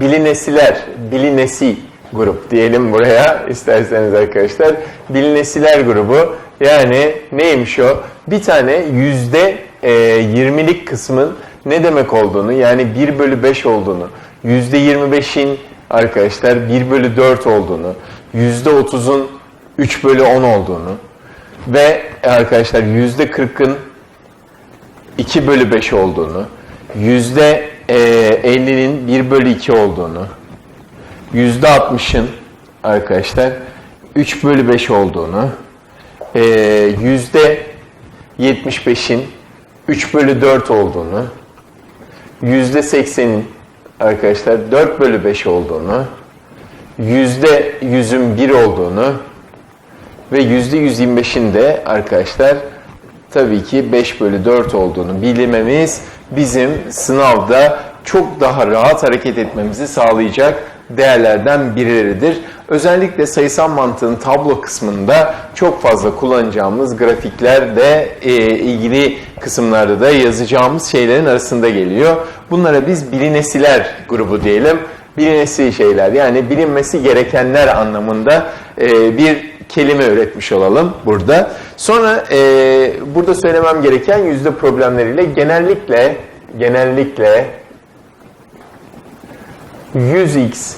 bilinesiler, bilinesi grup diyelim buraya isterseniz arkadaşlar. Bilinesiler grubu yani neymiş o? Bir tane yüzde e, 20'lik kısmın ne demek olduğunu yani 1 bölü 5 olduğunu, yüzde 25'in arkadaşlar 1 bölü 4 olduğunu, yüzde 30'un 3 bölü 10 olduğunu ve arkadaşlar yüzde 40'ın 2 bölü 5 olduğunu, yüzde e, 50'nin 1 bölü 2 olduğunu, yüzde 60'ın arkadaşlar 3 bölü 5 olduğunu, e, yüzde 75'in 3 bölü 4 olduğunu, yüzde 80'in arkadaşlar 4 bölü 5 olduğunu, yüzde 100'ün 1 olduğunu ve yüzde 125'in de arkadaşlar tabii ki 5 bölü 4 olduğunu bilmemiz bizim sınavda çok daha rahat hareket etmemizi sağlayacak değerlerden birileridir. Özellikle sayısal mantığın tablo kısmında çok fazla kullanacağımız grafiklerde e, ilgili kısımlarda da yazacağımız şeylerin arasında geliyor. Bunlara biz bilinesiler grubu diyelim. Bilinesi şeyler yani bilinmesi gerekenler anlamında e, bir kelime üretmiş olalım burada. Sonra e, burada söylemem gereken yüzde problemleriyle genellikle genellikle 100x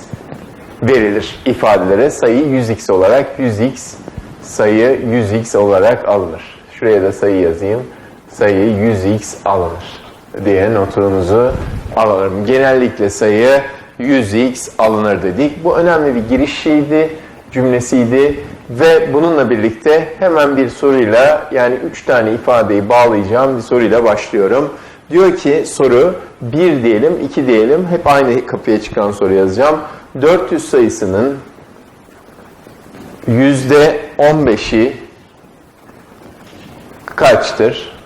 verilir ifadelere. Sayı 100x olarak 100x sayı 100x olarak alınır. Şuraya da sayı yazayım. Sayı 100x alınır diye notunuzu alalım. Genellikle sayı 100x alınır dedik. Bu önemli bir girişiydi, cümlesiydi ve bununla birlikte hemen bir soruyla yani 3 tane ifadeyi bağlayacağım bir soruyla başlıyorum. Diyor ki soru 1 diyelim, 2 diyelim. Hep aynı kapıya çıkan soru yazacağım. 400 sayısının %15'i kaçtır?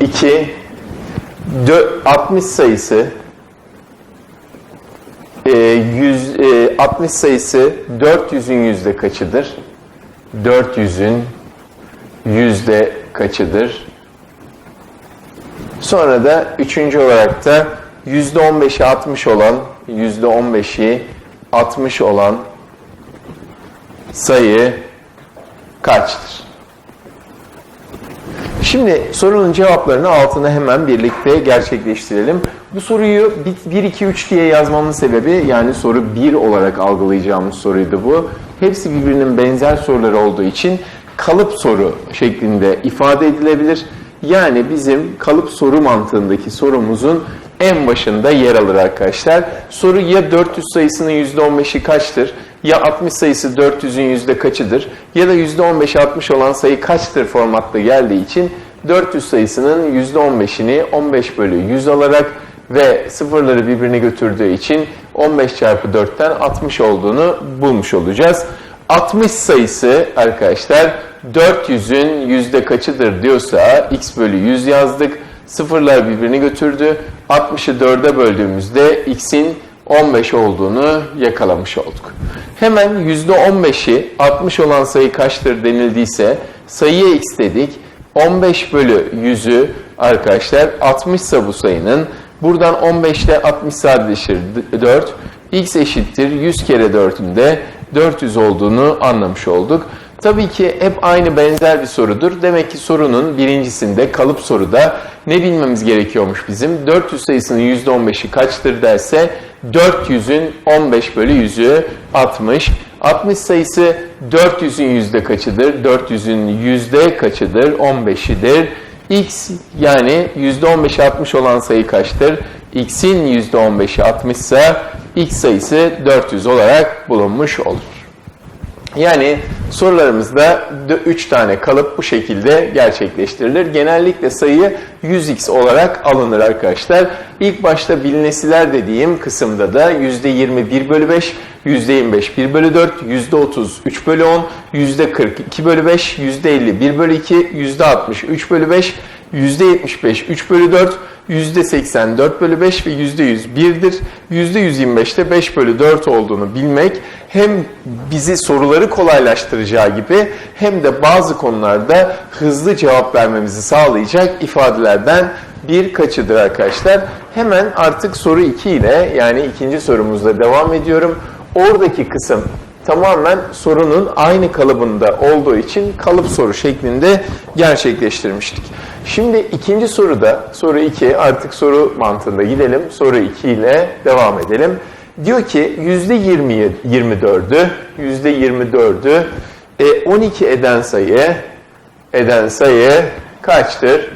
2 60 sayısı e, 100, e, 60 sayısı 400'ün yüzde kaçıdır? 400'ün yüzde kaçıdır? Sonra da üçüncü olarak da yüzde 15'i 60 olan, yüzde 15'i 60 olan sayı kaçtır? Şimdi sorunun cevaplarını altına hemen birlikte gerçekleştirelim. Bu soruyu 1, 2, 3 diye yazmamın sebebi yani soru 1 olarak algılayacağımız soruydu bu. Hepsi birbirinin benzer soruları olduğu için kalıp soru şeklinde ifade edilebilir. Yani bizim kalıp soru mantığındaki sorumuzun en başında yer alır arkadaşlar. Soru ya 400 sayısının %15'i kaçtır? Ya 60 sayısı 400'ün yüzde kaçıdır? Ya da %15 60 olan sayı kaçtır formatta geldiği için 400 sayısının %15'ini 15 bölü 100 alarak ve sıfırları birbirine götürdüğü için 15 çarpı 4'ten 60 olduğunu bulmuş olacağız. 60 sayısı arkadaşlar 400'ün yüzde kaçıdır diyorsa x bölü 100 yazdık. Sıfırlar birbirini götürdü. 60'ı 4'e böldüğümüzde x'in 15 olduğunu yakalamış olduk. Hemen %15'i 60 olan sayı kaçtır denildiyse sayıya x dedik. 15 bölü 100'ü arkadaşlar 60 ise bu sayının buradan 15 ile 60 sadeleşir 4. x eşittir 100 kere 4'ün de 400 olduğunu anlamış olduk. Tabii ki hep aynı benzer bir sorudur. Demek ki sorunun birincisinde kalıp soruda ne bilmemiz gerekiyormuş bizim? 400 sayısının %15'i kaçtır derse 400'ün 15 bölü 100'ü 60. 60 sayısı 400'ün yüzde kaçıdır? 400'ün yüzde kaçıdır? 15'idir. X yani %15'i 60 olan sayı kaçtır? X'in %15'i 60 ise X sayısı 400 olarak bulunmuş olur. Yani sorularımızda 3 tane kalıp bu şekilde gerçekleştirilir. Genellikle sayı 100x olarak alınır arkadaşlar. İlk başta bilinesiler dediğim kısımda da %20 1 bölü 5, %25 1 bölü 4, %30 3 bölü 10, %40 2 bölü 5, %50 1 bölü 2, %60 3 bölü 5, %75 3 bölü 4, %80 4 bölü 5 ve %100 1'dir. %125'te 5 bölü 4 olduğunu bilmek hem bizi soruları kolaylaştıracağı gibi hem de bazı konularda hızlı cevap vermemizi sağlayacak ifadelerden bir kaçıdır arkadaşlar? Hemen artık soru 2 ile yani ikinci sorumuzla devam ediyorum. Oradaki kısım tamamen sorunun aynı kalıbında olduğu için kalıp soru şeklinde gerçekleştirmiştik. Şimdi ikinci soruda, soru 2 artık soru mantığında gidelim. Soru 2 ile devam edelim. Diyor ki %20'yi 24'ü, %24'ü e, 12 eden sayı, eden sayı kaçtır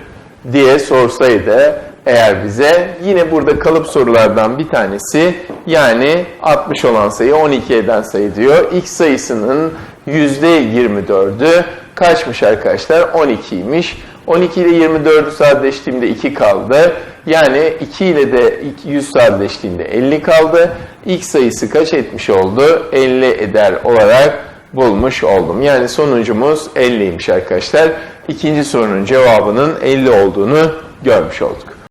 diye sorsaydı eğer bize yine burada kalıp sorulardan bir tanesi yani 60 olan sayı 12 eden sayı diyor. X sayısının %24'ü kaçmış arkadaşlar? 12'ymiş. 12 ile 24'ü sadeleştiğimde 2 kaldı. Yani 2 ile de 100 sadeleştiğinde 50 kaldı. X sayısı kaç etmiş oldu? 50 eder olarak bulmuş oldum. Yani sonucumuz 50'ymiş arkadaşlar. İkinci sorunun cevabının 50 olduğunu görmüş olduk.